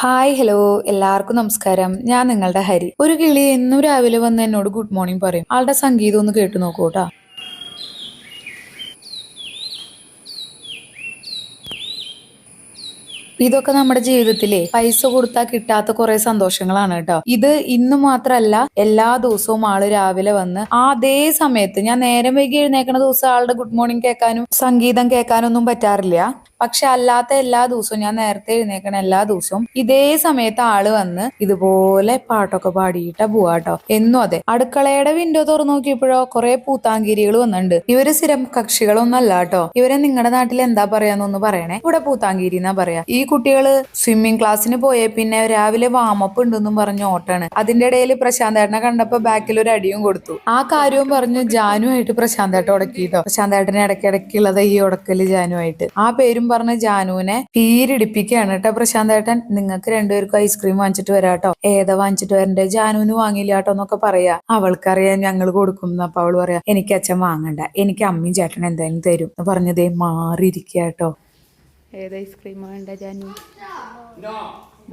Hi hello എല്ലാവർക്കും നമസ്കാരം. ഞാൻ നിങ്ങളുടെ ഹരി. ഒരു കിളി എന്നും രാവിലെ വന്ന് എന്നോട് ഗുഡ് മോർണിംഗ് പറയും. ആളുടെ സംഗീതം ഒന്ന് കേട്ടു നോക്കൂ കേട്ടോ. ഇതൊക്കെ നമ്മുടെ ജീവിതത്തിലെ പൈസ കൊടുത്താൽ കിട്ടാത്ത കുറെ സന്തോഷങ്ങളാണ് കേട്ടോ. ഇത് ഇന്ന് മാത്രല്ല എല്ലാ ദിവസവും ആൾ രാവിലെ വന്ന് ആ അതേ സമയത്ത് ഞാൻ നേരം വൈകി എഴുന്നേക്കണ ദിവസം ആളുടെ ഗുഡ് മോർണിംഗ് കേൾക്കാനും സംഗീതം കേൾക്കാനൊന്നും പറ്റാറില്ല. പക്ഷെ അല്ലാത്ത എല്ലാ ദിവസവും ഞാൻ നേരത്തെ എഴുന്നേക്കണ എല്ലാ ദിവസവും ഇതേ സമയത്ത് ആൾ വന്ന് ഇതുപോലെ പാട്ടൊക്കെ പാടിയിട്ടാ പോവാട്ടോ എന്നും അതെ. അടുക്കളയുടെ വിൻഡോ തുറന്നു നോക്കിയപ്പോഴോ കുറെ പൂത്താങ്കിരികൾ വന്നിട്ടുണ്ട്. ഇവർ സ്ഥിരം കക്ഷികളൊന്നും അല്ല കേട്ടോ ഇവരെ നിങ്ങളുടെ നാട്ടിൽ എന്താ പറയാന്നൊന്ന് പറയണേ. ഇവിടെ പൂത്താങ്കിരി എന്നാ പറയാ. ഈ കുട്ടികൾ സ്വിമ്മിംഗ് ക്ലാസ്സിന് പോയേ പിന്നെ രാവിലെ വാമപ്പ് ഉണ്ടെന്നും പറഞ്ഞ് ഓട്ടാണ്. അതിന്റെ ഇടയിൽ പ്രശാന്തേട്ടനെ കണ്ടപ്പോ ബാക്കിൽ ഒരു അടിയും കൊടുത്തു. ആ കാര്യവും പറഞ്ഞ് ജാനുമായിട്ട് പ്രശാന്ത ഏട്ടൻ ഉടക്കിട്ടോ. പ്രശാന്തേട്ടനെ ഇടയ്ക്കിടയ്ക്കുള്ളത് ഈ ഉടക്കൽ ജാനുമായിട്ട് ആ പേരും പറഞ്ഞ് ജാനുവിനെ പീരിടിപ്പിക്കുകയാണ് കേട്ടോ പ്രശാന്ത് ഏട്ടൻ. നിങ്ങൾക്ക് രണ്ടുപേർക്കും ഐസ്ക്രീം വാങ്ങിച്ചിട്ട് വരാട്ടോ ഏതാ വാങ്ങിച്ചിട്ട് വരണ്ടേ? ജാനുവിന് വാങ്ങിയില്ല കേട്ടോ എന്നൊക്കെ പറയാ. അവൾക്കറിയാൻ ഞങ്ങൾ കൊടുക്കും എന്ന് അപ്പൊ അവൾ പറയാ. എനിക്ക് അച്ഛൻ വാങ്ങണ്ട. എനിക്ക് അമ്മയും ചേട്ടൻ എന്തായാലും തരും. എന്ന് പറഞ്ഞതേ മാറിയിരിക്കുക കേട്ടോ. ഏത് ഐസ്ക്രീം വേണ്ട ജാനു?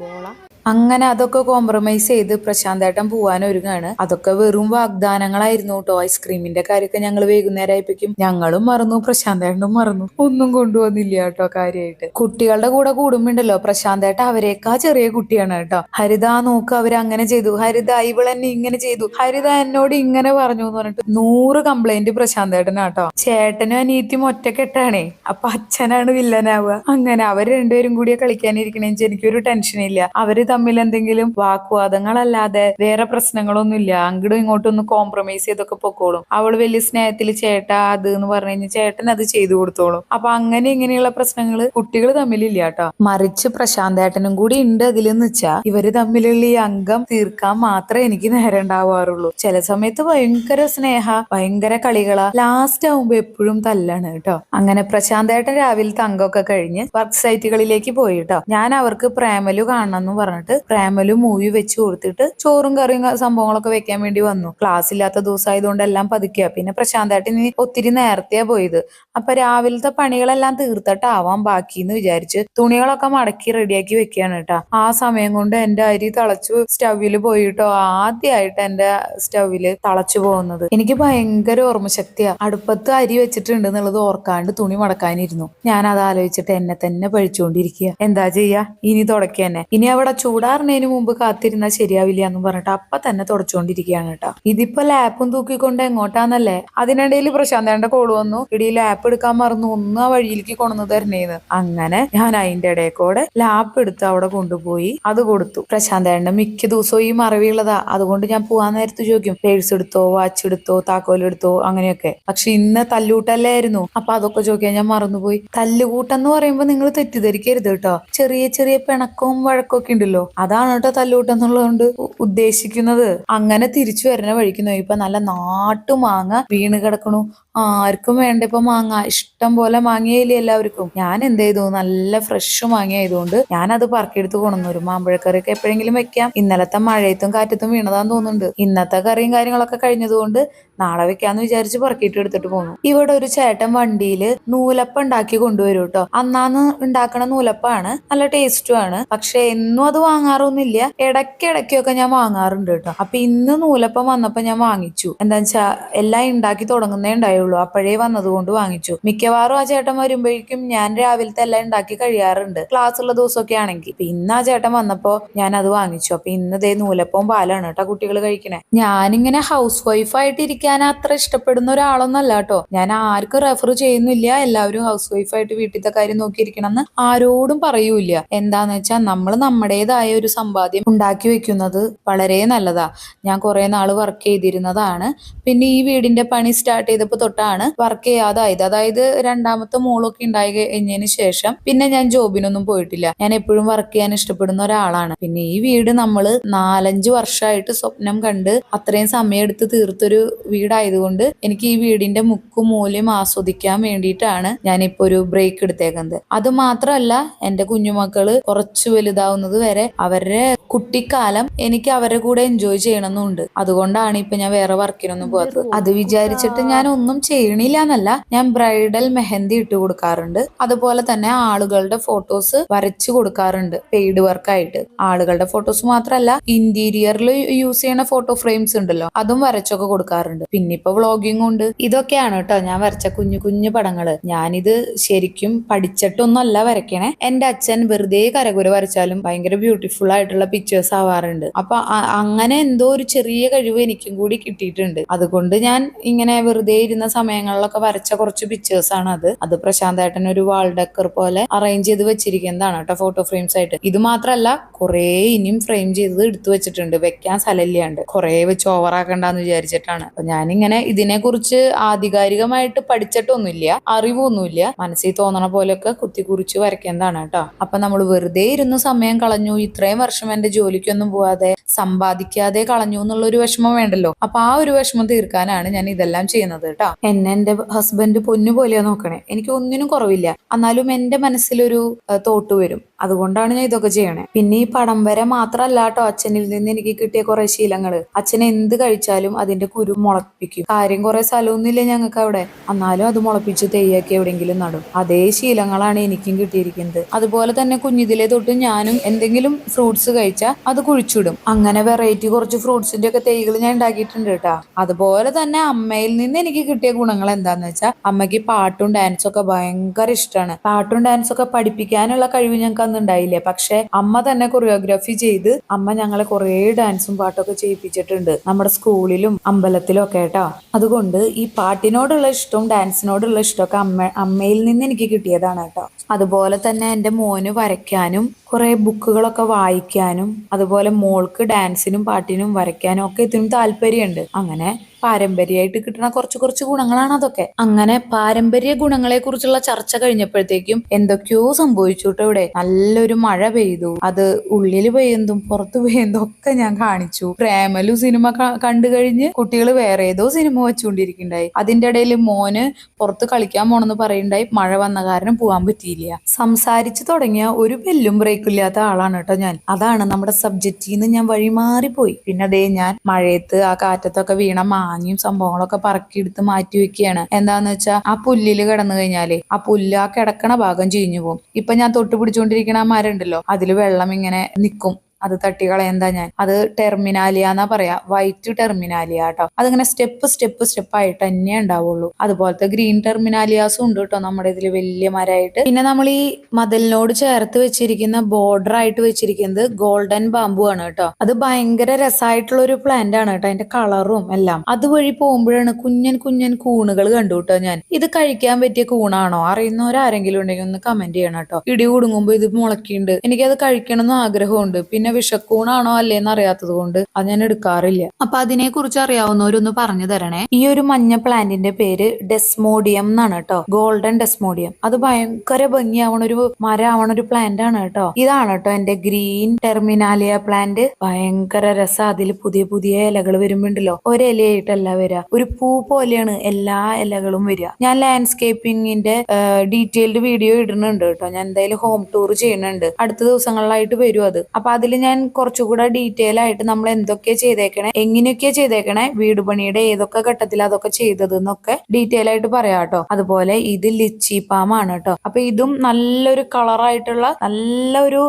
ബോള? അങ്ങനെ അതൊക്കെ കോംപ്രമൈസ് ചെയ്ത് പ്രശാന്തേട്ടൻ പോവാൻ ഒരുങ്ങാണ് അതൊക്കെ വെറും വാഗ്ദാനങ്ങളായിരുന്നു കേട്ടോ ഐസ്ക്രീമിന്റെ കാര്യമൊക്കെ ഞങ്ങൾ വൈകുന്നേരം ആയിപ്പിക്കും ഞങ്ങളും മറന്നു. പ്രശാന്തേട്ടനും മറന്നു. ഒന്നും കൊണ്ടുവന്നില്ല കേട്ടോ കാര്യമായിട്ട്. കുട്ടികളുടെ കൂടെ കൂടുമ്പോണ്ടല്ലോ പ്രശാന്തേട്ട അവരേക്കാ ചെറിയ കുട്ടിയാണ് കേട്ടോ ഹരിത നോക്ക് അവർ അങ്ങനെ ചെയ്തു. ഹരിത ഇവൾ എന്നെ ഇങ്ങനെ ചെയ്തു. ഹരിത എന്നോട് ഇങ്ങനെ പറഞ്ഞു എന്ന് പറഞ്ഞിട്ട് നൂറ് കംപ്ലൈന്റ് പ്രശാന്തേട്ടനാട്ടോ ചേട്ടനും അനിയത്തിയും ഒറ്റക്കെട്ടാണേ. അപ്പൊ അച്ഛനാണ് വില്ലനാവുക അങ്ങനെ അവർ രണ്ടുപേരും കൂടിയേ കളിക്കാനിരിക്കണേന്ന് എനിക്കൊരു ടെൻഷനില്ല അവർ തമ്മിൽ എന്തെങ്കിലും വാക്കുവാദങ്ങളല്ലാതെ വേറെ പ്രശ്നങ്ങളൊന്നും ഇല്ല അങ്ങോട്ടും ഇങ്ങോട്ടും ഒന്ന് കോംപ്രമൈസ് ചെയ്തൊക്കെ പൊക്കോളും. അവൾ വലിയ സ്നേഹത്തിൽ ചേട്ടാ അത് എന്ന് പറഞ്ഞു കഴിഞ്ഞാൽ ചേട്ടൻ അത് ചെയ്തു കൊടുത്തോളും. അപ്പൊ അങ്ങനെ ഇങ്ങനെയുള്ള പ്രശ്നങ്ങൾ കുട്ടികൾ തമ്മിലില്ല കേട്ടോ. മറിച്ച് പ്രശാന്തേട്ടനും കൂടി ഉണ്ട് അതിലെന്ന് വെച്ചാ ഇവർ തമ്മിലുള്ള ഈ അംഗം തീർക്കാൻ മാത്രമേ എനിക്ക് നേരം ഉണ്ടാവാറുള്ളൂ. ചില സമയത്ത് ഭയങ്കര സ്നേഹ ഭയങ്കര കളികളാ ലാസ്റ്റ് ആവുമ്പോ എപ്പോഴും തല്ലാണ് കേട്ടോ. അങ്ങനെ പ്രശാന്തേട്ടൻ രാവിലത്തെ അംഗമൊക്കെ കഴിഞ്ഞ് വർക്ക് സൈറ്റുകളിലേക്ക് പോയി കേട്ടോ. ഞാൻ അവർക്ക് പ്രേമലു കാണണം എന്ന് പറഞ്ഞിട്ട് ക്രാമലും മൂവി വെച്ച് കൊടുത്തിട്ട് ചോറും കറിയും സംഭവങ്ങളൊക്കെ വെക്കാൻ വേണ്ടി വന്നു. ക്ലാസ് ഇല്ലാത്ത ദിവസമായതുകൊണ്ട് എല്ലാം പതുക്കുക പിന്നെ പ്രശാന്തായിട്ട് ഇനി ഒത്തിരി നേരത്തെയാ പോയത്. അപ്പൊ രാവിലത്തെ പണികളെല്ലാം തീർത്തിട്ടാവാം ബാക്കി എന്ന് വിചാരിച്ച് തുണികളൊക്കെ മടക്കി റെഡിയാക്കി വെക്കുകയാണ് കേട്ടോ ആ സമയം കൊണ്ട് എന്റെ അരി തളച്ചു സ്റ്റവിൽ പോയിട്ടോ ആദ്യമായിട്ട് എന്റെ സ്റ്റവിൽ തളച്ചു പോകുന്നത്. എനിക്ക് ഭയങ്കര ഓർമ്മശക്തിയാ. അടുപ്പത്ത് അരി വെച്ചിട്ടുണ്ട് എന്നുള്ളത് ഓർക്കാണ്ട് തുണി മടക്കാനിരുന്നു. ഞാൻ അത് ആലോചിച്ചിട്ട് എന്നെ തന്നെ പഴിച്ചുകൊണ്ടിരിക്കുക എന്താ ചെയ്യാ? ഇനി തുടക്കുക ഇനി അവിടെ ചൂടാറുന്നതിന് മുമ്പ് കാത്തിരുന്ന ശരിയാവില്ല എന്ന് പറഞ്ഞിട്ട് അപ്പൊ തന്നെ തുടച്ചുകൊണ്ടിരിക്കുകയാണ് കേട്ടോ. ഇതിപ്പോ ലാപ്പും തൂക്കിക്കൊണ്ട് എങ്ങോട്ടാന്നല്ലേ? അതിനിടയിൽ പ്രശാന്തേന്റെ കോൾ വന്നു. ഇടി ലാപ്പ് എടുക്കാൻ മറന്നു. ഒന്ന് ആ വഴിയിലേക്ക് കൊണ്ടുവന്ന് തരണേന്ന്. അങ്ങനെ ഞാൻ അതിന്റെ ഇടയിൽ കൂടെ ലാപ്പ് എടുത്ത് അവിടെ കൊണ്ടുപോയി. അത് കൊടുത്തു. പ്രശാന്തേന്റെ മിക്ക ദിവസവും ഈ മറവിയുള്ളതാ. അതുകൊണ്ട് ഞാൻ പോവാൻ നേരത്ത് ചോദിക്കും പേഴ്സ് എടുത്തോ വാച്ച് എടുത്തോ താക്കോൽ എടുത്തോ? അങ്ങനെയൊക്കെ. പക്ഷെ ഇന്ന് തല്ലുകൂട്ടല്ലായിരുന്നു അപ്പൊ അതൊക്കെ ചോദിക്കാൻ ഞാൻ മറന്നുപോയി. തല്ലുകൂട്ടെന്ന് പറയുമ്പോ നിങ്ങൾ തെറ്റിദ്ധരിക്കരുത് കേട്ടോ. ചെറിയ ചെറിയ പിണക്കവും വഴക്കവും ഒക്കെ ഉണ്ടല്ലോ. അതാണ് കേട്ടോ തല്ലുകൂട്ടം എന്നുള്ളതുകൊണ്ട് ഉദ്ദേശിക്കുന്നത്. അങ്ങനെ തിരിച്ചു വരുന്ന വഴിക്ക് നോക്കിയപ്പോ നല്ല നാട്ടു മാങ്ങ വീണ് കിടക്കണു. ആർക്കും വേണ്ട. ഇപ്പൊ മാങ്ങ ഇഷ്ടം പോലെ മാങ്ങയില്ലേ എല്ലാവർക്കും. ഞാൻ എന്ത് ചെയ്തു? നല്ല ഫ്രഷ് മാങ്ങ ആയതുകൊണ്ട് ഞാൻ അത് പറക്കിയെടുത്ത് കൊണ്ടുവന്നു. ഒരു മാമ്പഴക്കറി ഒക്കെ എപ്പോഴെങ്കിലും വെക്കാം. ഇന്നലത്തെ മഴയത്തും കാറ്റത്തും വീണതാന്ന് തോന്നുന്നുണ്ട്. ഇന്നത്തെ കറിയും കാര്യങ്ങളൊക്കെ കഴിഞ്ഞതുകൊണ്ട് നാളെ വെക്കാന്ന് വിചാരിച്ച് പറക്കിയിട്ട് എടുത്തിട്ട് പോന്നു. ഇവിടെ ഒരു ചേട്ടൻ വണ്ടിയിൽ നൂലപ്പം ഉണ്ടാക്കി കൊണ്ടുവരും കേട്ടോ. അന്നാന്ന് ഉണ്ടാക്കണ നൂലപ്പാണ്. നല്ല ടേസ്റ്റും ആണ്. പക്ഷെ എന്നും അത് വാങ്ങാറൊന്നുമില്ല. ഇടയ്ക്കിടയ്ക്കൊക്കെ ഞാൻ വാങ്ങാറുണ്ട് കേട്ടോ. അപ്പൊ ഇന്ന് നൂലപ്പം വന്നപ്പോ ഞാൻ വാങ്ങിച്ചു. എന്താ വെച്ചാ എല്ലാം ഉണ്ടാക്കി തുടങ്ങുന്നേ ഉണ്ടായുള്ളൂ. അപ്പോഴേ വന്നതുകൊണ്ട് വാങ്ങിച്ചു. മിക്കവാറും ആ ചേട്ടൻ വരുമ്പോഴേക്കും ഞാൻ രാവിലത്തെ എല്ലാം ഉണ്ടാക്കി കഴിയാറുണ്ട്. ക്ലാസ് ഉള്ള ദിവസമൊക്കെ ആണെങ്കിൽ. ഇന്ന് ആ ചേട്ടൻ വന്നപ്പോ ഞാൻ അത് വാങ്ങിച്ചു. അപ്പൊ ഇന്ന് ദേ നൂലപ്പവും പാലാണ് കേട്ടോ കുട്ടികൾ കഴിക്കണേ. ഞാനിങ്ങനെ ഹൗസ് വൈഫ് ആയിട്ട് ഇരിക്കാൻ അത്ര ഇഷ്ടപ്പെടുന്ന ഒരാളൊന്നല്ല കേട്ടോ. ഞാൻ ആർക്കും റെഫർ ചെയ്യുന്നില്ല. എല്ലാവരും ഹൗസ് വൈഫ് ആയിട്ട് വീട്ടിലത്തെ കാര്യം നോക്കിയിരിക്കണം എന്ന് ആരോടും പറയൂല എന്താന്ന് വെച്ചാൽ നമ്മൾ നമ്മുടേതായ ഒരു സമ്പാദ്യം ഉണ്ടാക്കി വെക്കുന്നത് വളരെ നല്ലതാ. ഞാൻ കുറെ നാൾ വർക്ക് ചെയ്തിരുന്നതാണ്. പിന്നെ ഈ വീടിന്റെ പണി സ്റ്റാർട്ട് ചെയ്തപ്പോൾ തൊട്ടാണ് വർക്ക് ചെയ്യാതായത്. അതായത് രണ്ടാമത്തെ മോളൊക്കെ ഉണ്ടായി കഴിഞ്ഞതിന് ശേഷം പിന്നെ ഞാൻ ജോബിനൊന്നും പോയിട്ടില്ല. ഞാൻ എപ്പോഴും വർക്ക് ചെയ്യാൻ ഇഷ്ടപ്പെടുന്ന ഒരാളാണ്. പിന്നെ ഈ വീട് നമ്മൾ നാലഞ്ച് വർഷമായിട്ട് സ്വപ്നം കണ്ട് അത്രയും സമയം എടുത്ത് തീർത്തൊരു വീടായതുകൊണ്ട് എനിക്ക് ഈ വീടിന്റെ മുക്കും മൂല്യം ആസ്വദിക്കാൻ വേണ്ടിയിട്ടാണ് ഞാനിപ്പോ ഒരു ബ്രേക്ക് എടുത്തേക്കുന്നത്. അത് മാത്രമല്ല എന്റെ കുഞ്ഞുമക്കൾ കുറച്ച് വലുതാവുന്നത് വരെ അവരുടെ കുട്ടിക്കാലം എനിക്ക് അവരുടെ കൂടെ എൻജോയ് ചെയ്യണമെന്നുണ്ട്. അതുകൊണ്ടാണ് ഇപ്പൊ ഞാൻ വേറെ വർക്കിനൊന്നും പോകാത്തത്. അത് വിചാരിച്ചിട്ട് ഞാൻ ഒന്നും ചെയ്യണില്ല എന്നല്ല ഞാൻ ബ്രൈഡൽ മെഹന്തി ഇട്ട് കൊടുക്കാറുണ്ട്. അതുപോലെ തന്നെ ആളുകളുടെ ഫോട്ടോസ് വരച്ചു കൊടുക്കാറുണ്ട് പെയ്ഡ് വർക്കായിട്ട് ആളുകളുടെ ഫോട്ടോസ് മാത്രമല്ല ഇന്റീരിയറിൽ യൂസ് ചെയ്യുന്ന ഫോട്ടോ ഫ്രെയിംസ് ഉണ്ടല്ലോ അതും വരച്ചൊക്കെ കൊടുക്കാറുണ്ട്. പിന്നെ ഇപ്പൊ വ്ളോഗിംഗ് ഉണ്ട്. ഇതൊക്കെയാണ് കേട്ടോ ഞാൻ വരച്ച കുഞ്ഞു കുഞ്ഞു പടങ്ങൾ. ഞാനിത് ശരിക്കും പഠിച്ചിട്ടൊന്നല്ല വരയ്ക്കണേ. എന്റെ അച്ഛൻ വെറുതെ കരകുര വരച്ചാലും ഭയങ്കര ബ്യൂട്ടിഫുൾ ആയിട്ടുള്ള പിക്ചേഴ്സ് ആവാറുണ്ട്. അപ്പൊ അങ്ങനെ എന്തോ ഒരു ചെറിയ കഴിവ് എനിക്കും കൂടി കിട്ടിയിട്ടുണ്ട്. അതുകൊണ്ട് ഞാൻ ഇങ്ങനെ വെറുതെ ഇരുന്ന സമയങ്ങളിലൊക്കെ വരച്ച കുറച്ച് പിക്ചേഴ്സ് ആണ് അത്. അത് പ്രശാന്ത് ഒരു വാൾ ഡെക്കർ പോലെ അറേഞ്ച് ചെയ്ത് വെച്ചിരിക്കുന്നതാണ് കേട്ടോ ഫോട്ടോ ഫ്രെയിംസ് ആയിട്ട്. ഇത് മാത്രല്ല കുറേ ഇനിയും ഫ്രെയിം ചെയ്തത് എടുത്തു വെച്ചിട്ടുണ്ട്. വെക്കാൻ സ്ഥലമില്ലാണ്ട്. കുറേ വെച്ച് ഓവറാക്കണ്ടെന്ന് വിചാരിച്ചിട്ടാണ്. അപ്പൊ ഞാനിങ്ങനെ ഇതിനെ കുറിച്ച് ആധികാരികമായിട്ട് പഠിച്ചിട്ടൊന്നുമില്ല അറിവൊന്നുമില്ല. മനസ്സിൽ തോന്നണ പോലെയൊക്കെ കുത്തി കുറിച്ച് വരയ്ക്കുന്നതാണ് കേട്ടോ. അപ്പൊ നമ്മൾ വെറുതെ ഇരുന്ന് സമയം കളഞ്ഞു ഇത്രയും വർഷം എന്റെ ജോലിക്കൊന്നും പോവാതെ സമ്പാദിക്കാതെ കളഞ്ഞു എന്നുള്ള ഒരു വിഷമം വേണ്ടല്ലോ. അപ്പൊ ആ ഒരു വിഷമം തീർക്കാനാണ് ഞാൻ ഇതെല്ലാം ചെയ്യുന്നത് കേട്ടോ. എന്നെ എന്റെ ഹസ്ബൻഡ് പൊന്നു പോലെയാ നോക്കണേ. എനിക്ക് ഒന്നിനും കുറവില്ല. എന്നാലും എന്റെ മനസ്സിലൊരു തോട്ട് വരും. അതുകൊണ്ടാണ് ഞാൻ ഇതൊക്കെ ചെയ്യണേ. പിന്നെ ഈ പടം വരെ മാത്രല്ല കേട്ടോ അച്ഛനിൽ നിന്ന് എനിക്ക് കിട്ടിയ കുറെ ശീലങ്ങൾ അച്ഛൻ എന്ത് കഴിച്ചാലും അതിന്റെ കുരു മുളപ്പിക്കും. കാര്യം കുറെ സ്ഥലമൊന്നുമില്ല ഞങ്ങൾക്ക് അവിടെ. എന്നാലും അത് മുളപ്പിച്ച് തെയ്യാക്കി എവിടെയെങ്കിലും നടും. അതേ ശീലങ്ങളാണ് എനിക്കും കിട്ടിയിരിക്കുന്നത്. അതുപോലെ തന്നെ കുഞ്ഞിതിലെ തൊട്ട് ഞാനും എന്തെങ്കിലും ഫ്രൂട്ട്സ് കഴിച്ചാൽ അത് കുഴിച്ചിടും. അങ്ങനെ വെറൈറ്റി കുറച്ച് ഫ്രൂട്ട്സിന്റെ ഒക്കെ തൈകൾ ഞാൻ ഉണ്ടാക്കിയിട്ടുണ്ട് കേട്ടാ. അതുപോലെ തന്നെ അമ്മയിൽ നിന്ന് എനിക്ക് കിട്ടിയ ഗുണങ്ങൾ എന്താന്ന് വെച്ചാൽ അമ്മയ്ക്ക് പാട്ടും ഡാൻസും ഒക്കെ ഭയങ്കര ഇഷ്ടമാണ് പാട്ടും ഡാൻസും ഒക്കെ പഠിപ്പിക്കാനുള്ള കഴിവ് ഞങ്ങൾക്ക് അന്ന് ഉണ്ടായില്ലേ. പക്ഷെ അമ്മ തന്നെ കൊറിയോഗ്രാഫി ചെയ്ത് അമ്മ ഞങ്ങളെ കുറേ ഡാൻസും പാട്ടൊക്കെ ചെയ്യിപ്പിച്ചിട്ടുണ്ട്. നമ്മുടെ സ്കൂളിലും അമ്പലത്തിലും ഒക്കെ കേട്ടോ. അതുകൊണ്ട് ഈ പാട്ടിനോടുള്ള ഇഷ്ടവും ഡാൻസിനോടുള്ള ഇഷ്ടമൊക്കെ അമ്മ അമ്മയിൽ നിന്ന് എനിക്ക് കിട്ടിയതാണ് കേട്ടോ. അതുപോലെ തന്നെ എന്റെ മോന് വരയ്ക്കാനും കുറെ ബുക്കുകളൊക്കെ വായിക്കാനും അതുപോലെ മോൾക്ക് ഡാൻസിനും പാട്ടിനും വരയ്ക്കാനും ഒക്കെ ഇതിനും താല്പര്യമുണ്ട്. അങ്ങനെ പാരമ്പര്യമായിട്ട് കിട്ടുന്ന കുറച്ച് കുറച്ച് ഗുണങ്ങളാണ് അതൊക്കെ. അങ്ങനെ പാരമ്പര്യ ഗുണങ്ങളെ കുറിച്ചുള്ള ചർച്ച കഴിഞ്ഞപ്പോഴത്തേക്കും എന്തൊക്കെയോ സംഭവിച്ചു ഇവിടെ. നല്ലൊരു മഴ പെയ്തു. അത് ഉള്ളിൽ പെയ്യുന്നതും പുറത്ത് പെയ്യുന്നതും ഒക്കെ ഞാൻ കാണിച്ചു. പ്രേമലു സിനിമ കണ്ടു കഴിഞ്ഞ് കുട്ടികൾ വേറെ ഏതോ സിനിമ വെച്ചുകൊണ്ടിരിക്കുന്നുണ്ടായി. അതിന്റെ ഇടയിൽ മോന് പുറത്ത് കളിക്കാൻ പോണെന്ന് പറയുണ്ടായി മഴ വന്ന കാരണം പോകാൻ പറ്റിയില്ല. സംസാരിച്ചു തുടങ്ങിയ ഒരു ബെല്ലും ബ്രേക്കും ഇല്ലാത്ത ആളാണ് കേട്ടോ ഞാൻ. അതാണ് നമ്മുടെ സബ്ജക്റ്റിൽ നിന്ന് ഞാൻ വഴിമാറി പോയി പിന്നെ അതേ ഞാൻ മഴയത്ത് ആ കാറ്റത്തൊക്കെ വീണ മാഞ്ഞും സംഭവങ്ങളൊക്കെ പറക്കിയെടുത്ത് മാറ്റി വെക്കുകയാണ്. എന്താന്ന് വെച്ചാൽ ആ പുല്ലിൽ കിടന്നു കഴിഞ്ഞാൽ ആ പുല്ല് ആ കിടക്കണ ഭാഗം ചീഞ്ഞു പോകും. ഇപ്പൊ ഞാൻ തൊട്ട് പിടിച്ചുകൊണ്ടിരിക്കുന്ന ആ മരം ഉണ്ടല്ലോ അതിൽ വെള്ളം ഇങ്ങനെ നിക്കും. അത് തട്ടികളയെന്താ ഞാൻ. അത് ടെർമിനാലിയ എന്നാ പറയാ. വൈറ്റ് ടെർമിനാലിയ കേട്ടോ. അതിങ്ങനെ സ്റ്റെപ്പ് സ്റ്റെപ്പ് സ്റ്റെപ്പ് ആയിട്ട് തന്നെ ഉണ്ടാവുള്ളൂ. അതുപോലത്തെ ഗ്രീൻ ടെർമിനാലിയാസും ഉണ്ട് കേട്ടോ നമ്മുടെ ഇതിൽ വലിയ മരമായിട്ട് പിന്നെ നമ്മൾ ഈ മതിലിനോട് ചേർത്ത് വെച്ചിരിക്കുന്ന ബോർഡർ ആയിട്ട് വെച്ചിരിക്കുന്നത് ഗോൾഡൻ ബാമ്പു ആണ് കേട്ടോ. അത് ഭയങ്കര രസമായിട്ടുള്ള ഒരു പ്ലാന്റ് ആണ് കേട്ടോ. അതിന്റെ കളറും എല്ലാം. അതുവഴി പോകുമ്പോഴാണ് കുഞ്ഞൻ കുഞ്ഞൻ കൂണുകൾ കണ്ടു കേട്ടോ ഞാൻ. ഇത് കഴിക്കാൻ പറ്റിയ കൂണാണോ? അറിയുന്നവരാരെങ്കിലും ഉണ്ടെങ്കിൽ ഒന്ന് കമന്റ് ചെയ്യണം കേട്ടോ. ഇടി കുടുങ്ങുമ്പോ ഇത് മുളക്കിണ്ട് എനിക്കത് കഴിക്കണം എന്ന് ആഗ്രഹമുണ്ട്. പിന്നെ വിഷക്കൂണാണോ അല്ലേന്ന് അറിയാത്തത് കൊണ്ട് അത് ഞാൻ എടുക്കാറില്ല. അപ്പൊ അതിനെ കുറിച്ച് അറിയാവുന്നവരൊന്ന് പറഞ്ഞു തരണേ. ഈ ഒരു മഞ്ഞ പ്ലാന്റിന്റെ പേര് ഡെസ്മോഡിയം എന്നാണ് കേട്ടോ ഗോൾഡൻ ഡെസ്മോഡിയം. അത് ഭയങ്കര ഭംഗിയാവണ ഒരു മരമാവണ ഒരു പ്ലാന്റ് ആണ് കേട്ടോ ഇതാണ് കേട്ടോ എന്റെ ഗ്രീൻ ടെർമിനാലിയ പ്ലാന്റ്. ഭയങ്കര രസം. അതിൽ പുതിയ പുതിയ ഇലകൾ വരുമ്പോണ്ടല്ലോ. ഒരിലയായിട്ടല്ല വരിക ഒരു പൂ പോലെയാണ് എല്ലാ ഇലകളും വരിക ഞാൻ ലാൻഡ്സ്കേപ്പിംഗിന്റെ ഡീറ്റെയിൽഡ് വീഡിയോ ഇടുന്നുണ്ട് കേട്ടോ ഞാൻ എന്തായാലും ഹോം ടൂർ ചെയ്യുന്നുണ്ട്. അടുത്ത ദിവസങ്ങളിലായിട്ട് വരും അത്. അപ്പൊ അതിൽ ഞാൻ കുറച്ചുകൂടെ ഡീറ്റെയിൽ ആയിട്ട് നമ്മൾ എന്തൊക്കെയാ ചെയ്തേക്കണേ എങ്ങനെയൊക്കെയാ ചെയ്തേക്കണേ വീട് പണിയുടെ ഏതൊക്കെ ഘട്ടത്തിൽ അതൊക്കെ ചെയ്തത് എന്നൊക്കെ ഡീറ്റെയിൽ ആയിട്ട് പറയാം കേട്ടോ. അതുപോലെ ഇത് ലിച്ചി പാം ആണ് കേട്ടോ. അപ്പൊ ഇതും നല്ലൊരു കളറായിട്ടുള്ള നല്ലൊരു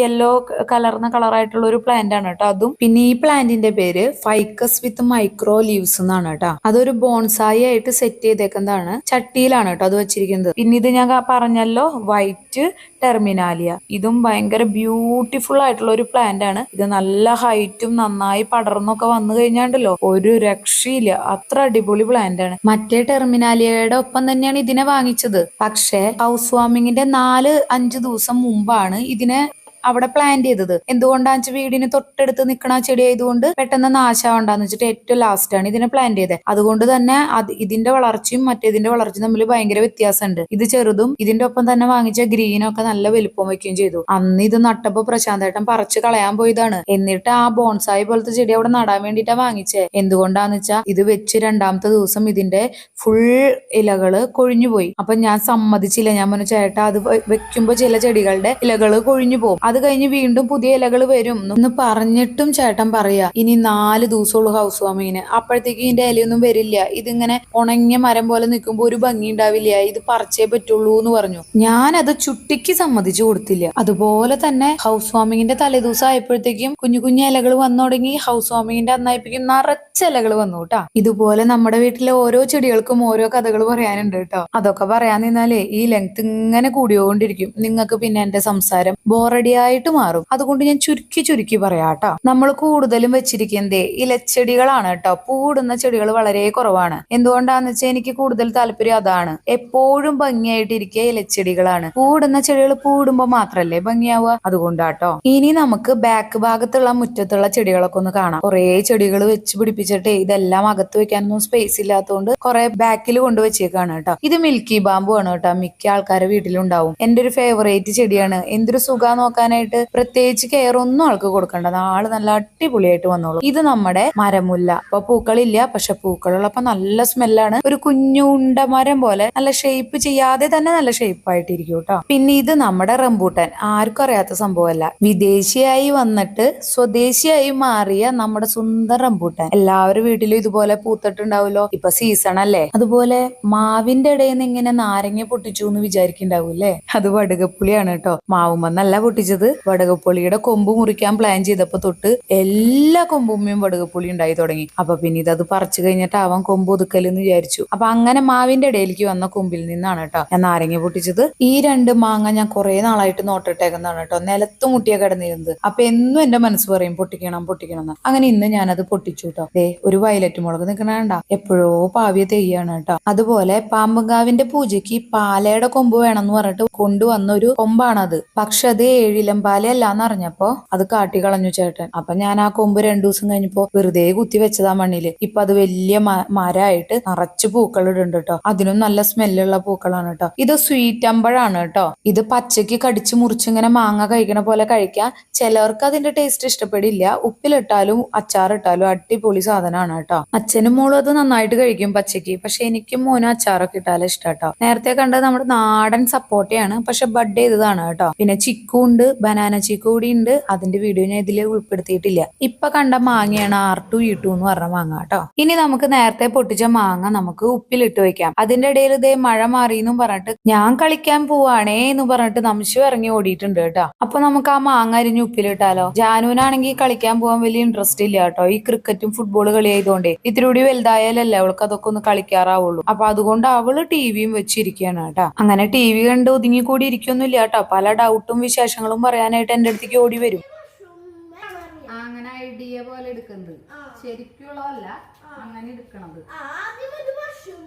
യെല്ലോ കലർന്ന കളറായിട്ടുള്ള ഒരു പ്ലാന്റ് ആണ് കേട്ടോ അതും. പിന്നെ ഈ പ്ലാന്റിന്റെ പേര് ഫൈക്കസ് വിത്ത് മൈക്രോ ലീവ്സ് എന്നാണ് കേട്ടോ. അതൊരു ബോൺസായി ആയിട്ട് സെറ്റ് ചെയ്തേക്കുന്നതാണ്. ചട്ടിയിലാണ് കേട്ടോ അത് വെച്ചിരിക്കുന്നത്. പിന്നെ ഇത് ഞാൻ പറഞ്ഞല്ലോ വൈറ്റ് ടെർമിനാലിയ ഇതും ഭയങ്കര ബ്യൂട്ടിഫുൾ ആയിട്ടുള്ള ഒരു പ്ലാന്റ് ആണ്. ഇത് നല്ല ഹൈറ്റും നന്നായി പടർന്നൊക്കെ വന്നു കഴിഞ്ഞാണ്ടല്ലോ ഒരു രക്ഷയില്ല. അത്ര അടിപൊളി പ്ലാന്റ് ആണ്. മറ്റേ ടെർമിനാലിയയുടെ ഒപ്പം തന്നെയാണ് ഇതിനെ വാങ്ങിച്ചത്. പക്ഷേ ഹൗസ് വാമിങ്ങിന്റെ നാല് അഞ്ച് ദിവസം മുമ്പാണ് ഇതിനെ അവിടെ പ്ലാന്റ് ചെയ്തത്. എന്തുകൊണ്ടാന്ന് വെച്ചാൽ വീടിന് തൊട്ടടുത്ത് നിൽക്കണ ചെടി ആയതുകൊണ്ട് പെട്ടെന്ന് നാശാവണ്ടെന്ന് വെച്ചിട്ട് ഏറ്റവും ലാസ്റ്റ് ആണ് ഇതിനെ പ്ലാന്റ് ചെയ്തത് അതുകൊണ്ട് തന്നെ അത് ഇതിന്റെ വളർച്ചയും മറ്റേതിന്റെ വളർച്ചയും തമ്മിൽ ഭയങ്കര വ്യത്യാസമുണ്ട് ഇത് ചെറുതും ഇതിന്റെ ഒപ്പം തന്നെ വാങ്ങിച്ച ഗ്രീനൊക്കെ നല്ല വലുപ്പം വയ്ക്കുകയും ചെയ്തു. അന്ന് ഇത് നട്ടപ്പോ പ്രശാന്തേട്ടൻ പറിച്ച് കളയാൻ പോയതാണ്. എന്നിട്ട് ആ ബോൺസായി പോലത്തെ ചെടി അവിടെ നടാൻ വേണ്ടിയിട്ടാ വാങ്ങിച്ചേ. എന്തുകൊണ്ടാന്ന് വെച്ചാൽ ഇത് വെച്ച് രണ്ടാമത്തെ ദിവസം ഇതിന്റെ ഫുൾ ഇലകൾ കൊഴിഞ്ഞു പോയി. അപ്പൊ ഞാൻ സമ്മതിച്ചില്ല. ഞാൻ മനസ്സിലായിട്ട് അത് വെക്കുമ്പോ ചില ചെടികളുടെ ഇലകൾ കൊഴിഞ്ഞു പോകും. അത് കഴിഞ്ഞ് വീണ്ടും പുതിയ ഇലകൾ വരും എന്ന് പറഞ്ഞിട്ടും ചേട്ടൻ പറയാ. ഇനി നാല് ദിവസമുള്ളൂ ഹൗസ് വാമിങ്ങിന് അപ്പോഴത്തേക്ക് ഇതിന്റെ ഇലയൊന്നും വരില്ല. ഇതിങ്ങനെ ഉണങ്ങിയ മരം പോലെ നിൽക്കുമ്പോൾ ഒരു ഭംഗി ഉണ്ടാവില്ല. ഇത് പറിച്ചേ പറ്റുള്ളൂ എന്ന് പറഞ്ഞു. ഞാനത് ചുട്ടിക്ക് സമ്മതിച്ചു കൊടുത്തില്ല. അതുപോലെ തന്നെ ഹൗസ് വാമിങ്ങിന്റെ തലേദിവസം ആയപ്പോഴത്തേക്കും കുഞ്ഞു കുഞ്ഞു ഇലകൾ വന്നു തുടങ്ങി. ഹൗസ് വാമിങ്ങിന്റെ അന്നായപ്പോഴേക്കും നിറച്ച ഇലകൾ വന്നു കേട്ടാ. ഇതുപോലെ നമ്മുടെ വീട്ടിലെ ഓരോ ചെടികൾക്കും ഓരോ കഥകൾ പറയാനുണ്ട് കേട്ടോ. അതൊക്കെ പറയാൻ നിന്നാലേ ഈ ലെങ്ത് ഇങ്ങനെ കൂടിയോണ്ടിരിക്കും. നിങ്ങൾക്ക് പിന്നെ എന്റെ സംസാരം ബോറടിയായിട്ട് മാറും. അതുകൊണ്ട് ഞാൻ ചുരുക്കി ചുരുക്കി പറയാം കേട്ടോ. നമ്മൾ കൂടുതലും വെച്ചിരിക്കുന്നതേ ഇലച്ചെടികളാണ് കേട്ടോ. പൂടുന്ന ചെടികൾ വളരെ കുറവാണ്. എന്തുകൊണ്ടാന്ന് വെച്ചാൽ എനിക്ക് കൂടുതൽ താല്പര്യം അതാണ്. എപ്പോഴും ഭംഗിയായിട്ടിരിക്കുക ഇലച്ചെടികളാണ്. പൂടുന്ന ചെടികൾ പൂടുമ്പോ മാത്രല്ലേ ഭംഗിയാവുക? അതുകൊണ്ടാട്ടോ ഇനി നമുക്ക് ബാക്ക് ഭാഗത്തുള്ള മുറ്റത്തുള്ള ചെടികളൊക്കെ ഒന്ന് കാണാം. കുറേ ചെടികൾ വെച്ച് പിടിപ്പിച്ചിട്ട് ഇതെല്ലാം അകത്ത് വെക്കാനൊന്നും സ്പേസ് ഇല്ലാത്തതുകൊണ്ട് കുറെ ബാക്കിൽ കൊണ്ടുവച്ചേക്കാണ് കേട്ടോ. ഇത് മിൽക്കി ബാമ്പു ആണ് കേട്ടോ. മിക്ക ആൾക്കാരെ വീട്ടിലുണ്ടാവും എന്റെ ഒരു ഫേവറേറ്റ് ചെടിയാണ്. എന്തൊരു സുഖ നോക്കാനായിട്ട് പ്രത്യേകിച്ച് കെയർ ഒന്നും ആൾക്ക് കൊടുക്കണ്ട. നാൾ നല്ല അടിപൊളിയായിട്ട് വന്നോളൂ. ഇത് നമ്മുടെ മരമുല്ല. അപ്പൊ പൂക്കളില്ല പക്ഷെ പൂക്കളുള്ളപ്പോ നല്ല സ്മെല്ലാണ് ഒരു കുഞ്ഞു ഉണ്ട മരം പോലെ നല്ല ഷേപ്പ് ചെയ്യാതെ തന്നെ നല്ല ഷേപ്പ് ആയിട്ടിരിക്കും കേട്ടോ പിന്നെ ഇത് നമ്മുടെ റംബൂട്ടാൻ. ആർക്കും അറിയാത്ത സംഭവമല്ല. വിദേശിയായി വന്നിട്ട് സ്വദേശിയായി മാറിയ നമ്മുടെ സുന്ദര റംബൂട്ടാൻ. എല്ലാവരും വീട്ടിലും ഇതുപോലെ പൂത്തിട്ടുണ്ടാവുമല്ലോ? ഇപ്പൊ സീസൺ അല്ലേ? അതുപോലെ മാവിന്റെ ഇടയിൽ നിന്ന് ഇങ്ങനെ നാരങ്ങ പൊട്ടിച്ചു എന്ന് വിചാരിക്കുന്നുണ്ടാവൂല്ലേ? അത് വടുകപ്പുളിയാണ് കേട്ടോ മാവുമ്പോ നല്ല പൊട്ടിച്ചത്. വടകപ്പുളിയുടെ കൊമ്പ് മുറിക്കാൻ പ്ലാൻ ചെയ്തപ്പോ തൊട്ട് എല്ലാ കൊമ്പുമ്മയും വടകപ്പുളി ഉണ്ടായി തുടങ്ങി. അപ്പൊ പിന്നെ ഇത് അത് പറിച്ചു കഴിഞ്ഞിട്ട് അവൻ കൊമ്പ് ഒതുക്കലെന്ന് വിചാരിച്ചു. അപ്പൊ അങ്ങനെ മാവിന്റെ ഇടയിലേക്ക് വന്ന കൊമ്പിൽ നിന്നാണ് കേട്ടോ ഞാൻ നാരങ്ങ പൊട്ടിച്ചത്. ഈ രണ്ട് മാങ്ങ ഞാൻ കുറെ നാളായിട്ട് നോട്ടിട്ടേക്കുന്നതാണ് കേട്ടോ. നിലത്തും മുട്ടിയാ കിടന്നിരുന്നത്. അപ്പൊ എന്നും എന്റെ മനസ്സ് പറയും പൊട്ടിക്കണം പൊട്ടിക്കണം എന്ന്. അങ്ങനെ ഇന്ന് ഞാനത് പൊട്ടിച്ചു കേട്ടോ. ദേ ഒരു വയലറ്റ് മുളക് നിൽക്കണണ്ട എപ്പോഴോ പാവിയ തെയ്യാണ് കേട്ടോ. അതുപോലെ പാമ്പങ്കാവിന്റെ പൂജയ്ക്ക് പാലയുടെ കൊമ്പ് വേണമെന്ന് പറഞ്ഞിട്ട് കൊണ്ടുവന്ന ഒരു കൊമ്പാണത്. പക്ഷെ അത് ഏഴിലം അല്ലാന്ന് അറിഞ്ഞപ്പോ അത് കാട്ടി കളഞ്ഞു ചേട്ടൻ. അപ്പൊ ഞാൻ ആ കൊമ്പ് രണ്ടു ദിവസം കഴിഞ്ഞപ്പോ വെറുതെ കുത്തി വെച്ചതാ മണ്ണിൽ. ഇപ്പൊ അത് വലിയ മരമായിട്ട് നിറച്ച് പൂക്കൾ ഇടുന്നുണ്ട് കേട്ടോ അതിനും നല്ല സ്മെല്ലുള്ള പൂക്കളാണ് കേട്ടോ ഇത് സ്വീറ്റ് അമ്പഴാണ് കേട്ടോ ഇത് പച്ചയ്ക്ക് കടിച്ച് മുറിച്ചിങ്ങനെ മാങ്ങ കഴിക്കണ പോലെ കഴിക്കാം ചിലവർക്ക് അതിന്റെ ടേസ്റ്റ് ഇഷ്ടപ്പെടില്ല. ഉപ്പിലിട്ടാലും അച്ചാറിട്ടാലും അടിപൊളി സാധനമാണ് കേട്ടോ അച്ഛനും മോളും അത് നന്നായിട്ട് കഴിക്കും പച്ചയ്ക്ക്. പക്ഷെ എനിക്കും മോനും അച്ചാറൊക്കെ ഇട്ടാലും ഇഷ്ടം കേട്ടോ നേരത്തെ കണ്ടത് നമ്മുടെ നാടൻ സപ്പോർട്ടയാണ്. പക്ഷെ ബഡ് ചെയ്തതാണ് കേട്ടോ പിന്നെ ചിക്കു ഉണ്ട് ബനാന ചീക്ക് കൂടി ഉണ്ട് അതിന്റെ വീഡിയോ ഞാൻ ഇതിൽ ഉൾപ്പെടുത്തിയിട്ടില്ല. ഇപ്പൊ കണ്ട മാങ്ങയാണ് ആർ ടു ഇ ടു എന്ന് പറഞ്ഞ മാങ്ങ കേട്ടോ. ഇനി നമുക്ക് നേരത്തെ പൊട്ടിച്ച മാങ്ങ നമുക്ക് ഉപ്പിലിട്ട് വെക്കാം. അതിന്റെ ഇടയിൽ ഇതേ മഴ മാറി എന്നും പറഞ്ഞിട്ട് ഞാൻ കളിക്കാൻ പോവാണേ എന്ന് പറഞ്ഞിട്ട് നമുശു ഇറങ്ങി ഓടിയിട്ടുണ്ട് കേട്ടോ. അപ്പൊ നമുക്ക് ആ മാങ്ങ അരിഞ്ഞ് ഉപ്പിലിട്ടാലോ? ജാനുവിനാണെങ്കിൽ കളിക്കാൻ പോകാൻ വലിയ ഇൻട്രസ്റ്റ് ഇല്ല കേട്ടോ. ഈ ക്രിക്കറ്റും ഫുട്ബോൾ കളി ആയതുകൊണ്ട് ഇത്തിരി കൂടി വലുതായാലല്ലേ അവൾക്ക് അതൊക്കെ ഒന്ന് കളിക്കാറാവുള്ളൂ. അപ്പൊ അതുകൊണ്ട് അവൾ ടിവിയും വെച്ചിരിക്കുകയാണ് കേട്ടോ. അങ്ങനെ ടി വി കണ്ട് ഒതുങ്ങി കൂടി ഇരിക്കൊന്നുമില്ല കേട്ടോ. പല ഡൗട്ടും വിശേഷങ്ങളും പറയാനായിട്ട് എന്റെ അടുത്തേക്ക് ഓടി വരും. അങ്ങനെ ഐഡിയ പോലെ എടുക്കുന്നത് ശരിക്കുള്ളതല്ല അങ്ങനെ എടുക്കണത്. ആദ്യം ഒരു മഷ്റൂം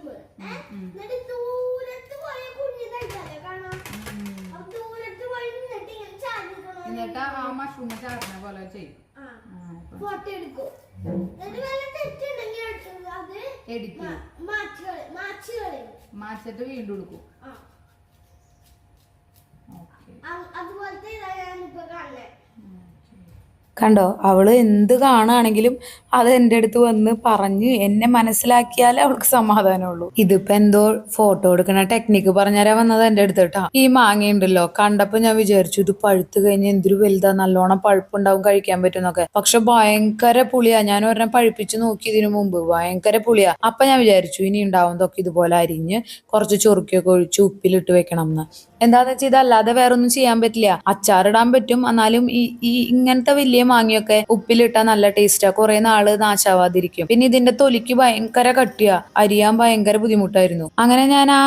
എന്നിട്ട് ആ മഷ്റൂം ചാടുന്ന പോലെ ചെയ്യും. ഫോട്ടോ എടുക്കും. എഡിറ്റ് മാച്ചിട്ട് വീണ്ടും എടുക്കും ആ, ഓക്കെ അ- അതുപോലത്തെ ഇതാ ഞാനിപ്പോ കാണുന്നത് കണ്ടോ? അവൾ എന്ത് കാണാണെങ്കിലും അത് എന്റെ അടുത്ത് വന്ന് പറഞ്ഞ് എന്നെ മനസ്സിലാക്കിയാലേ അവൾക്ക് സമാധാനമുള്ളൂ. ഇതിപ്പോ എന്തോ ഫോട്ടോ എടുക്കണ ടെക്നിക്ക് പറഞ്ഞാലേ വന്നത് എന്റെ അടുത്ത് കേട്ടോ. ഈ മാങ്ങ ഉണ്ടല്ലോ കണ്ടപ്പോ ഞാൻ വിചാരിച്ചു ഇത് പഴുത്ത് കഴിഞ്ഞ് എന്തൊരു വലുതാ നല്ലോണം പഴുപ്പുണ്ടാവും കഴിക്കാൻ പറ്റുന്നൊക്കെ പക്ഷെ ഭയങ്കര പുളിയാ. ഞാൻ ഒരെണ്ണം പഴുപ്പിച്ച് നോക്കി ഇതിനു മുമ്പ്. ഭയങ്കര പുളിയാ. അപ്പൊ ഞാൻ വിചാരിച്ചു ഇനി ഉണ്ടാവുന്നതൊക്കെ ഇതുപോലെ അരിഞ്ഞ് കുറച്ച് ചൊറുക്കിയൊക്കെ ഒഴിച്ച് ഉപ്പിലിട്ട് വെക്കണം എന്ന് എന്താന്ന് വെച്ചാൽ ഇതല്ലാതെ വേറൊന്നും ചെയ്യാൻ പറ്റില്ല. അച്ചാറിടാൻ പറ്റും. എന്നാലും ഈ ഈ ഇങ്ങനത്തെ വലിയ മാങ്ങയൊക്കെ ഉപ്പിലിട്ടാൽ നല്ല ടേസ്റ്റാ കുറെ നാൾ നാശാവാതിരിക്കും. പിന്നെ ഇതിന്റെ തൊലിക്ക് ഭയങ്കര കട്ടിയാ. അരിയാൻ ഭയങ്കര ബുദ്ധിമുട്ടായിരുന്നു. അങ്ങനെ ഞാൻ ആ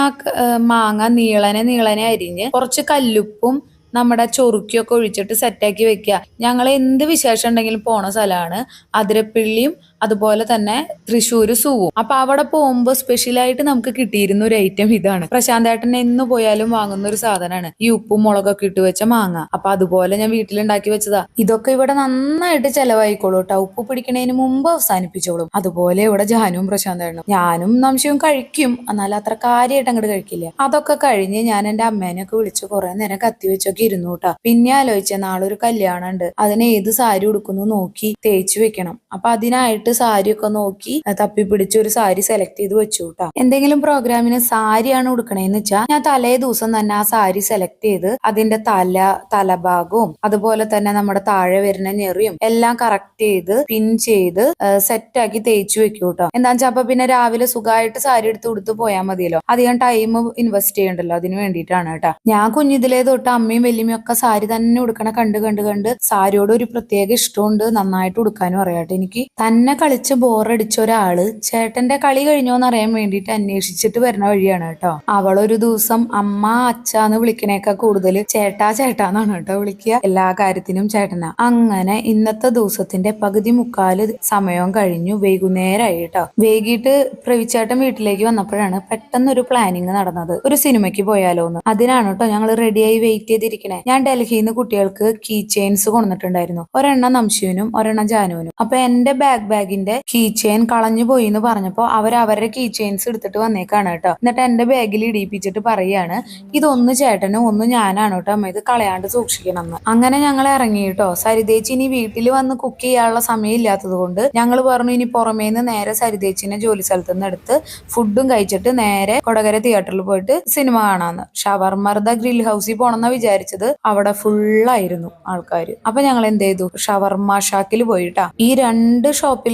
മാങ്ങ നീളനെ നീളനെ അരിഞ്ഞ് കുറച്ച് കല്ലുപ്പും നമ്മുടെ ചൊറുക്കിയൊക്കെ ഒഴിച്ചിട്ട് സെറ്റാക്കി വെക്കുക ഞങ്ങൾ എന്ത് വിശേഷം ഉണ്ടെങ്കിലും പോണ സ്ഥലമാണ് അതിരപ്പിള്ളിയും അതുപോലെ തന്നെ തൃശ്ശൂർ സൂവും. അപ്പൊ അവിടെ പോകുമ്പോൾ സ്പെഷ്യലായിട്ട് നമുക്ക് കിട്ടിയിരുന്ന ഒരു ഐറ്റം ഇതാണ്. പ്രശാന്ത് ഏട്ടൻ എന്ന് പോയാലും വാങ്ങുന്ന ഒരു സാധനമാണ് ഈ ഉപ്പും മുളകൊക്കെ ഇട്ട് വെച്ച മാങ്ങ. അപ്പൊ അതുപോലെ ഞാൻ വീട്ടിലുണ്ടാക്കി വെച്ചതാ. ഇതൊക്കെ ഇവിടെ നന്നായിട്ട് ചെലവായിക്കോളൂ കേട്ടോ ഉപ്പ് പിടിക്കണതിന് മുമ്പ് അവസാനിപ്പിച്ചോളും. അതുപോലെ ഇവിടെ ജാനുവും പ്രശാന്തേട്ടനും ഞാനും നംശവും കഴിക്കും. എന്നാൽ അത്ര കാര്യമായിട്ട് അങ്ങോട്ട് കഴിക്കില്ല. അതൊക്കെ കഴിഞ്ഞ് ഞാൻ എന്റെ അമ്മേനെയൊക്കെ വിളിച്ച് കുറെ നേരം കത്തി വെച്ചൊക്കെ ഇരുന്നു കേട്ടോ പിന്നെ ആലോചിച്ച നാളെ ഒരു കല്യാണം ഉണ്ട് അതിന് ഏത് സാരി ഉടുക്കുന്നു നോക്കി തേച്ചു വെക്കണം. അപ്പൊ അതിനായിട്ട് സുഖമായിട്ട് സാരി ഒക്കെ നോക്കി തപ്പി പിടിച്ച് ഒരു സാരി സെലക്ട് ചെയ്ത് വെച്ചു കേട്ടോ എന്തെങ്കിലും പ്രോഗ്രാമിന് സാരിയാണ് ഉടുക്കണേന്ന് വെച്ചാൽ ഞാൻ തലേ ദിവസം തന്നെ ആ സാരി സെലക്ട് ചെയ്ത് അതിന്റെ തല തലഭാഗവും അതുപോലെ തന്നെ നമ്മുടെ താഴെ വരുന്ന ഞെറിയും എല്ലാം കറക്റ്റ് ചെയ്ത് പിൻ ചെയ്ത് സെറ്റ് ആക്കി തേച്ചു വെക്കും കേട്ടോ എന്താ വെച്ചാൽ അപ്പൊ പിന്നെ രാവിലെ സുഖമായിട്ട് സാരി എടുത്ത് ഉടുത്ത് പോയാൽ മതിയല്ലോ. അധികം ടൈം ഇൻവെസ്റ്റ് ചെയ്യണ്ടല്ലോ അതിന് വേണ്ടിയിട്ടാണ് കേട്ടോ ഞാൻ കുഞ്ഞിതിലേ തൊട്ട് അമ്മയും വല്യമ്മയും ഒക്കെ സാരി തന്നെ കൊടുക്കണ കണ്ട് കണ്ട് കണ്ട് സാരിയോട് ഒരു പ്രത്യേക ഇഷ്ടമുണ്ട് നന്നായിട്ട് ഉടുക്കാനും അറിയാട്ടെ എനിക്ക്. തന്നെ കളിച്ച് ബോറടിച്ച ഒരാൾ ചേട്ടന്റെ കളി കഴിഞ്ഞോന്ന് അറിയാൻ വേണ്ടിയിട്ട് അന്വേഷിച്ചിട്ട് വരുന്ന വഴിയാണ് കേട്ടോ. അവളൊരു ദിവസം അമ്മ അച്ഛ എന്ന് വിളിക്കണേക്കാൾ കൂടുതൽ ചേട്ടാ ചേട്ടാന്നാണ് കേട്ടോ വിളിക്കുക. എല്ലാ കാര്യത്തിനും ചേട്ടനാ. അങ്ങനെ ഇന്നത്തെ ദിവസത്തിന്റെ പകുതി മുക്കാൽ സമയം കഴിഞ്ഞു. വൈകുന്നേരമായി കേട്ടോ. വൈകിട്ട് പ്രവിച്ചേട്ടൻ വീട്ടിലേക്ക് വന്നപ്പോഴാണ് പെട്ടെന്ന് ഒരു പ്ലാനിങ് നടന്നത്. ഒരു സിനിമയ്ക്ക് പോയാലോ എന്ന് അതിനാണ് കേട്ടോ ഞങ്ങൾ റെഡിയായി വെയിറ്റ് ചെയ്തിരിക്കണേ. ഞാൻ ഡൽഹിയിൽ നിന്ന് കുട്ടികൾക്ക് കീ ചെയിൻസ് കൊണ്ടിട്ടുണ്ടായിരുന്നു ഒരെണ്ണം നംശുവിനും ഒരെണ്ണം ജാനുവിനും. അപ്പൊ എന്റെ ബാഗ് ബാഗ് ബാഗിന്റെ കീ ചെയിൻ കളഞ്ഞു പോയി എന്ന് പറഞ്ഞപ്പോ അവർ അവരുടെ കീ ചെയിൻസ് എടുത്തിട്ട് വന്നേക്കാണ് കേട്ടോ. എന്നിട്ട് എന്റെ ബാഗിൽ ഇടിയിപ്പിച്ചിട്ട് പറയാണ് ഇതൊന്ന് ചേട്ടനും ഒന്ന് ഞാനാണ് കേട്ടോ ഇത് കളയാണ്ട് സൂക്ഷിക്കണം എന്ന് അങ്ങനെ ഞങ്ങൾ ഇറങ്ങി കേട്ടോ. സരിതേച്ചി ഇനി വീട്ടിൽ വന്ന് കുക്ക് ചെയ്യാനുള്ള സമയം ഇല്ലാത്തത് കൊണ്ട് ഞങ്ങൾ പറഞ്ഞു ഇനി പുറമേ നിന്ന് നേരെ സരിതേച്ചിനെ ജോലി സ്ഥലത്ത് നിന്ന് എടുത്ത് ഫുഡും കഴിച്ചിട്ട് നേരെ കൊടകര തിയേറ്ററിൽ പോയിട്ട് സിനിമ കാണാന്ന്. ഷവർമർദ ഗ്രിൽ ഹൗസിൽ പോണെന്നാ വിചാരിച്ചത്. അവിടെ ഫുള്ളായിരുന്നു ആൾക്കാർ അപ്പൊ ഞങ്ങൾ എന്ത് ചെയ്തു? ഷവർമ ഷാക്കിൽ പോയിട്ടാ ഈ രണ്ട്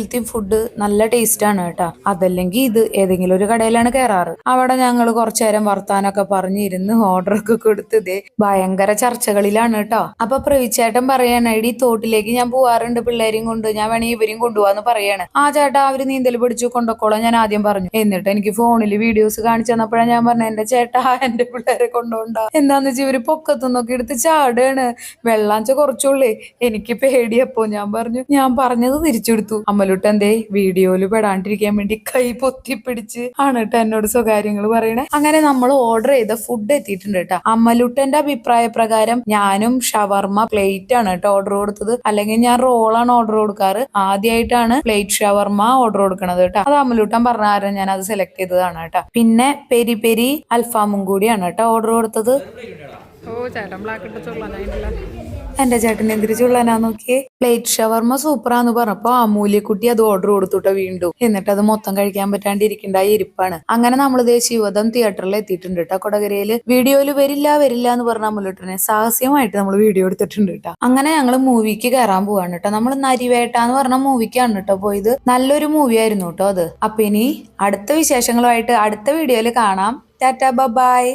ഷോപ്പിലത്തെ ഫുഡ് നല്ല ടേസ്റ്റ് ആണ് കേട്ടാ. അതല്ലെങ്കിൽ ഇത് ഏതെങ്കിലും ഒരു കടയിലാണ് കയറാറ് അവിടെ ഞങ്ങൾ കുറച്ചു നേരം വർത്താനൊക്കെ പറഞ്ഞിരുന്ന് ഓർഡർ ഒക്കെ കൊടുത്തത് ഭയങ്കര ചർച്ചകളിലാണ് കേട്ടോ. അപ്പൊ പ്രവിച്ചേട്ടൻ പറയാണ് എടി തോട്ടിലേക്ക് ഞാൻ പോവാറുണ്ട് പിള്ളേരെയും കൊണ്ട്. ഞാൻ വേണമെങ്കിൽ ഇവരെയും കൊണ്ടുപോവാന്ന് പറയാണ്. ആ ചേട്ടാ അവർ നീന്തൽ പിടിച്ചു കൊണ്ടോക്കോളാം ഞാൻ ആദ്യം പറഞ്ഞു. എന്നിട്ട് എനിക്ക് ഫോണിൽ വീഡിയോസ് കാണിച്ചു തന്നപ്പോഴാണ് ഞാൻ പറഞ്ഞു എന്റെ ചേട്ടാ എന്റെ പിള്ളേരെ കൊണ്ടുപോണ്ട എന്താന്ന് വെച്ചാൽ ഇവർ പൊക്കത്തുനിന്നൊക്കെ എടുത്ത് ചാടാണ്. വെള്ളാഞ്ച കുറച്ചുള്ളേ. എനിക്ക് പേടിയപ്പോ ഞാൻ പറഞ്ഞു ഞാൻ പറഞ്ഞത് തിരിച്ചെടുത്തു. അമ്മലുട്ട് എന്തേ വീഡിയോയിൽ പെടാണ്ടിരിക്കാൻ വേണ്ടി കൈ പൊത്തി പിടിച്ച് ആണ് കേട്ടോ എന്നോട് സ്വകാര്യങ്ങൾ പറയണേ. അങ്ങനെ നമ്മൾ ഓർഡർ ചെയ്ത ഫുഡ് എത്തിയിട്ടുണ്ട് കേട്ടോ അമ്മലുട്ടന്റെ അഭിപ്രായ പ്രകാരം ഞാനും ഷവർമ പ്ലേറ്റ് ആണ് കേട്ടോ ഓർഡർ കൊടുത്തത്. അല്ലെങ്കിൽ ഞാൻ റോളാണ് ഓർഡർ കൊടുക്കാറ്. ആദ്യമായിട്ടാണ് പ്ലേറ്റ് ഷവർമ ഓർഡർ കൊടുക്കണത് കേട്ടോ അത് അമ്മലുട്ടൻ പറഞ്ഞ കാരണം ഞാൻ അത് സെലക്ട് ചെയ്തതാണ് കേട്ടോ പിന്നെ പെരി പെരി അൽഫാമും കൂടിയാണ് കേട്ടോ ഓർഡർ കൊടുത്തത്. ഓ ചേട്ടൻ ബ്ലാക്ക് ഇട്ട് ചൊല്ലാനായിട്ടില്ല എന്റെ ചേട്ടൻ എന്തിരി ചുള്ളനാ നോക്കിയേ? പ്ലേറ്റ് ഷവർമ സൂപ്പറാന്ന് പറഞ്ഞപ്പോ അമൂല്യക്കുട്ടി അത് ഓർഡർ കൊടുത്തുട്ടോ വീണ്ടും. എന്നിട്ട് അത് മൊത്തം കഴിക്കാൻ പറ്റാണ്ടിരിക്കണ്ടായി ഇരിപ്പാണ്. അങ്ങനെ നമ്മൾ ഇതേ ശിവദം തിയേറ്ററിൽ എത്തിയിട്ടുണ്ട് കേട്ടോ കൊടകരയിൽ. വീഡിയോയിൽ വരില്ല വരില്ല എന്ന് പറഞ്ഞ അമൂല്യട്ടനെ സാഹസ്യമായിട്ട് നമ്മൾ വീഡിയോ എടുത്തിട്ടുണ്ട് കേട്ടോ അങ്ങനെ ഞങ്ങൾ മൂവിക്ക് കയറാൻ പോവാണ് കേട്ടോ നമ്മൾ നരിവേട്ട എന്ന് പറഞ്ഞ മൂവിക്കാണ് കേട്ടോ പോയത്. നല്ലൊരു മൂവി ആയിരുന്നു കേട്ടോ അത്. അപ്പൊ ഇനി അടുത്ത വിശേഷങ്ങളുമായിട്ട് അടുത്ത വീഡിയോയിൽ കാണാം. Tata bye.